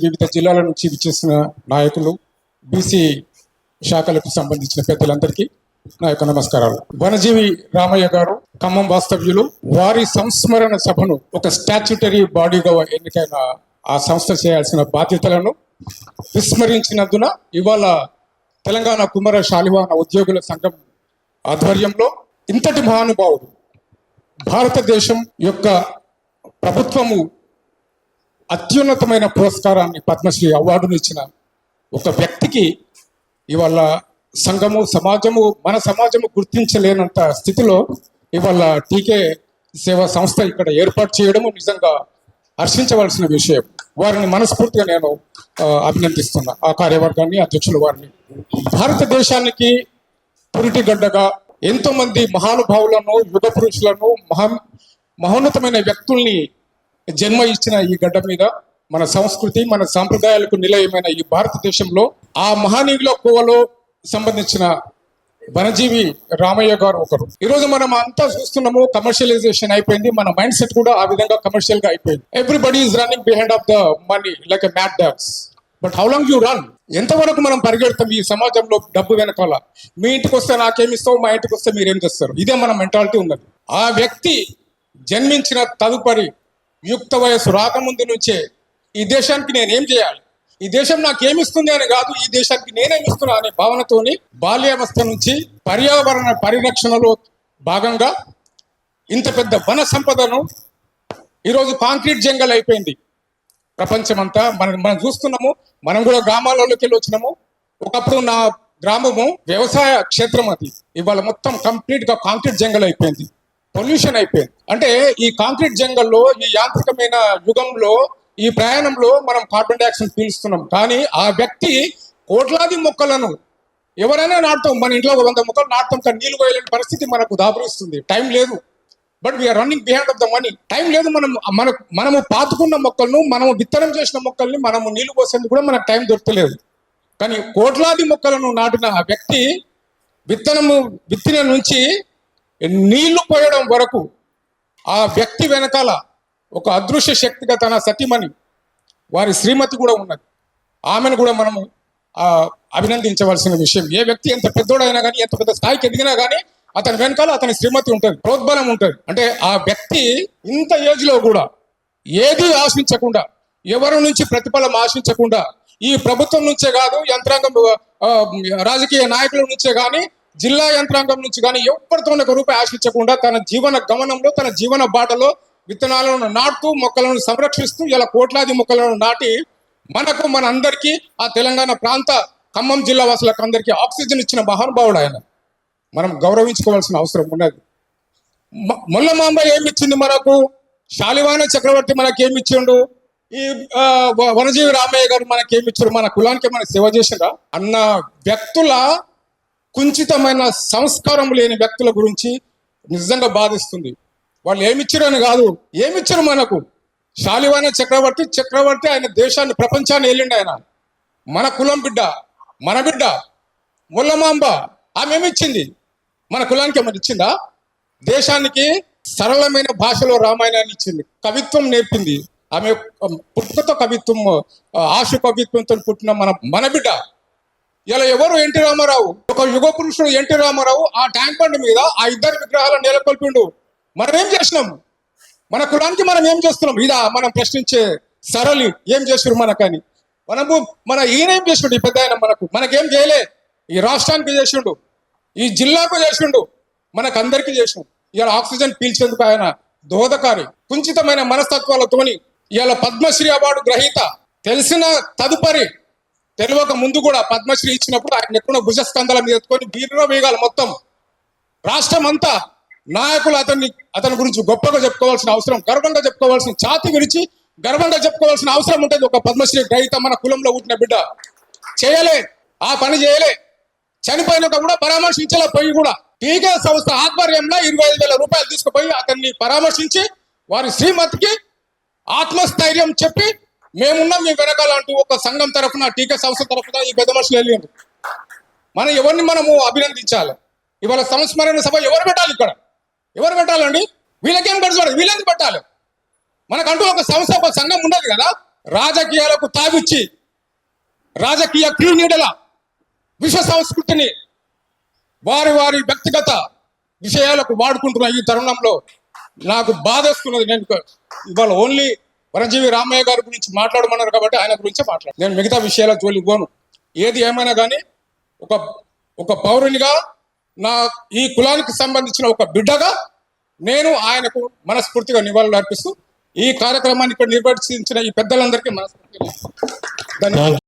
వివిధ జిల్లాల నుంచి విచ్చేసిన నాయకులు బీసీ శాఖలకు సంబంధించిన పెద్దలందరికీ నా యొక్క నమస్కారాలు. వనజీవి రామయ్య గారు ఖమ్మం వాస్తవ్యులు వారి సంస్మరణ సభను ఒక స్టాచ్యుటరీ బాడీగా ఎన్నికైన ఆ సంస్థ చేయాల్సిన బాధ్యతలను విస్మరించినందున ఇవాళ తెలంగాణ కుమార శాలివాన ఉద్యోగుల సంఘం ఆధ్వర్యంలో ఇంతటి మహానుభావుడు భారతదేశం యొక్క ప్రభుత్వము అత్యున్నతమైన పురస్కారాన్ని పద్మశ్రీ అవార్డును ఇచ్చిన ఒక వ్యక్తికి ఇవాళ సంఘము సమాజము మన సమాజము గుర్తించలేనంత స్థితిలో ఇవాళ టీకే సేవా సంస్థ ఇక్కడ ఏర్పాటు చేయడము నిజంగా హర్షించవలసిన విషయం. వారిని మనస్ఫూర్తిగా నేను అభినందిస్తున్నా. ఆ కార్యవర్గాన్ని అధ్యక్షుల వారిని. భారతదేశానికి పురిటిగడ్డగా ఎంతోమంది మహానుభావులను యుగ పురుషులను మహా మహోన్నతమైన వ్యక్తుల్ని జన్మ ఇచ్చిన ఈ గడ్డ మీద మన సంస్కృతి మన సాంప్రదాయాలకు నిలయమైన ఈ భారతదేశంలో ఆ మహానీయుల కోవలో సంబంధించిన వనజీవి రామయ్య గారు ఒకరు. ఈ రోజు మనం అంతా చూస్తున్నాము కమర్షియలైజేషన్ అయిపోయింది మన మైండ్ సెట్ కూడా ఆ విధంగా కమర్షియల్గా అయిపోయింది. Everybody is running behind of the money like a mad dogs but how long you run ఎంతవరకు మనం పరిగెడతాం ఈ సమాజంలో డబ్బు వెనకాల? మీ ఇంటికి వస్తే నాకేమిస్తావు మా ఇంటికి వస్తే మీరేం చేస్తారు? ఇదే మన మెంటాలిటీ ఉన్నది. ఆ వ్యక్తి జన్మించిన తదుపరి యుక్త వయస్సు రాకముందు నుంచే ఈ దేశానికి నేనేం చేయాలి? ఈ దేశం నాకు ఏమిస్తుంది అని కాదు ఈ దేశానికి నేనేమిస్తున్నా అనే భావనతోని బాల్యావస్థ నుంచి పర్యావరణ పరిరక్షణలో భాగంగా ఇంత పెద్ద వన సంపదను ఈరోజు కాంక్రీట్ జంగల్ అయిపోయింది. ప్రపంచమంతా మనం మనం చూస్తున్నాము మనం కూడా గ్రామాలలోకి వెళ్ళి వచ్చినాము. ఒకప్పుడు నా గ్రామము వ్యవసాయ క్షేత్రం అది. ఇవాళ మొత్తం కంప్లీట్గా కాంక్రీట్ జంగల్ అయిపోయింది. పొల్యూషన్ అయిపోయింది. అంటే ఈ కాంక్రీట్ జంగల్లో ఈ యాంత్రికమైన యుగంలో ఈ ప్రయాణంలో మనం కార్బన్ డైఆక్సైడ్ పీలుస్తున్నాం కానీ ఆ వ్యక్తి కోట్లాది మొక్కలను ఎవరైనా నాటుతాం. మన ఇంట్లో వంద మొక్కలు నాటుతాం. కానీ నీళ్ళు పోయలేని పరిస్థితి మనకు దాపురిస్తుంది. టైం లేదు. But we are running behind of the money time లేదు మనం మన మనము పాతుకున్న మొక్కలను మనము విత్తనం చేసిన మొక్కల్ని మనము నీళ్ళు పోసేందుకు కూడా మనకు టైం దొరకలేదు. కానీ కోట్లాది మొక్కలను నాటిన ఆ వ్యక్తి విత్తనము విత్తిన నుంచి నీళ్ళు పోయడం వరకు ఆ వ్యక్తి వెనకాల ఒక అదృశ్య శక్తిగా తన సతీమణి వారి శ్రీమతి కూడా ఉన్నది. ఆమెను కూడా మనము అభినందించవలసిన విషయం. ఏ వ్యక్తి ఎంత పెద్దోడైనా కానీ ఎంత పెద్ద స్థాయికి ఎదిగినా కానీ అతని వెనకాల అతని శ్రీమతి ఉంటుంది ప్రోద్బలం ఉంటుంది. అంటే ఆ వ్యక్తి ఇంత ఏజ్లో కూడా ఏది ఆశించకుండా ఎవరి నుంచి ప్రతిఫలం ఆశించకుండా ఈ ప్రభుత్వం నుంచే కాదు యంత్రాంగం రాజకీయ నాయకుల నుంచే కానీ జిల్లా యంత్రాంగం నుంచి కానీ ఎవరితో ఒక రూపాయి ఆశించకుండా తన జీవన గమనంలో తన జీవన బాటలో విత్తనాలను నాటుతూ మొక్కలను సంరక్షిస్తూ ఇలా కోట్లాది మొక్కలను నాటి మనకు మన అందరికీ ఆ తెలంగాణ ప్రాంత ఖమ్మం జిల్లా వాసులకు అందరికీ ఆక్సిజన్ ఇచ్చిన మహానుభావుడు ఆయన. మనం గౌరవించుకోవాల్సిన అవసరం ఉన్నది. మ- మొల్లమాంబ ఏమి ఇచ్చింది మనకు? శాలివాన చక్రవర్తి మనకి ఏమి ఇచ్చిండు ఈ వనజీవి రామయ్య గారు మనకి ఏమి ఇచ్చారు మన కులానికి మన సేవ చేసిండ్రా అన్న వ్యక్తుల కుంచితమైన సంస్కారం లేని వ్యక్తుల గురించి నిజంగా బాధిస్తుంది. వాళ్ళు ఏమిచ్చారని కాదు ఏమిచ్చారు మనకు? శాలివాన చక్రవర్తి చక్రవర్తి ఆయన దేశాన్ని ప్రపంచాన్ని వెళ్ళిండు ఆయన. మన కులం బిడ్డ మన బిడ్డ ముల్లమాంబ ఆమె ఏమిచ్చింది? మన కులానికి ఏమైనా ఇచ్చిందా? దేశానికి సరళమైన భాషలో రామాయణాన్ని ఇచ్చింది. కవిత్వం నేర్పింది. ఆమె పుట్టుకతో కవిత్వం ఆశు కవిత్వంతో పుట్టిన మన మన బిడ్డ. ఇలా ఎవరు ఎన్టీ రామారావు? ఒక యుగ పురుషుడు ఎన్టీ రామారావు ఆ ట్యాంక్ బండ్ మీద ఆ ఇద్దరు విగ్రహాలను నెలకొల్పిండు. మనం ఏం చేసినాం? మన కులానికి మనం ఏం చేస్తున్నాం? ఇదా మనం ప్రశ్నించే సరళి ఏం చేసారు మనకని? మనము మన ఈయన ఏం చేసిండు? ఈ పెద్ద ఆయన మనకు. మనకేం చేయలే. ఈ రాష్ట్రానికి చేసిండు. ఈ జిల్లాకు చేసిండు. మనకందరికీ చేసిండు. ఇవాళ ఆక్సిజన్ పీల్చేందుకు ఆయన దోహదకారి. కుంచితమైన మనస్తత్వాలతోని ఇవాళ పద్మశ్రీ అవార్డు గ్రహీత. తెలిసిన తదుపరి తెలియక ముందు కూడా పద్మశ్రీ ఇచ్చినప్పుడు ఆయన ఎక్కువ భుజస్కంధాల మీద ఎత్తుకొని బీరులో వేయగాలి మొత్తం. రాష్ట్రం అంతా నాయకులు అతన్ని అతని గురించి గొప్పగా చెప్పుకోవాల్సిన అవసరం గర్వంగా చెప్పుకోవాల్సిన ఛాతి గురించి గర్వంగా చెప్పుకోవాల్సిన అవసరం ఉంటుంది ఒక పద్మశ్రీ గ్రహీత మన కులంలో పుట్టిన బిడ్డ. చేయలే ఆ పని చేయలే. చనిపోయినాక కూడా పరామర్శించేలా పోయి కూడా. టీకే సంస్థ ఆధ్వర్యంలో ఇరవై ఐదు వేల రూపాయలు తీసుకుపోయి అతన్ని పరామర్శించి వారి శ్రీమతికి ఆత్మస్థైర్యం చెప్పి మేమున్నాం మీ వెనకాల అంటూ ఒక సంఘం తరఫున టీకే సంస్థ తరఫున ఈ పెద్ద మనుషులు వెళ్ళిండ్రు. మనం ఎవరిని మనము అభినందించాలి? ఇవాళ సంస్మరణ సభ ఎవరు పెట్టాలి ఇక్కడ? ఎవరు పెట్టాలండి? వీళ్ళకేం పెడతాడు? వీళ్ళకి పెట్టాలి? మనకంటూ ఒక సంస్థ ఒక సంఘం ఉండదు కదా రాజకీయాలకు తావిచ్చి రాజకీయ క్రీనీడల విశ్వ సంస్కృతిని వారి వారి వ్యక్తిగత విషయాలకు వాడుకుంటున్న ఈ తరుణంలో నాకు బాధేస్తున్నది. నేను ఇవాళ ఓన్లీ వరజీవి రామయ్య గారి గురించి మాట్లాడమన్నారు కాబట్టి ఆయన గురించే మాట్లాడు నేను మిగతా విషయాల జోలి పోను. ఏది ఏమైనా కానీ ఒక ఒక పౌరునిగా నా ఈ కులానికి సంబంధించిన ఒక బిడ్డగా నేను ఆయనకు మనస్ఫూర్తిగా నివాళులు అర్పిస్తూ ఈ కార్యక్రమాన్ని ఇక్కడ నిర్వర్తించిన ఈ పెద్దలందరికీ మనస్ఫూర్తిగా ధన్యవాదాలు.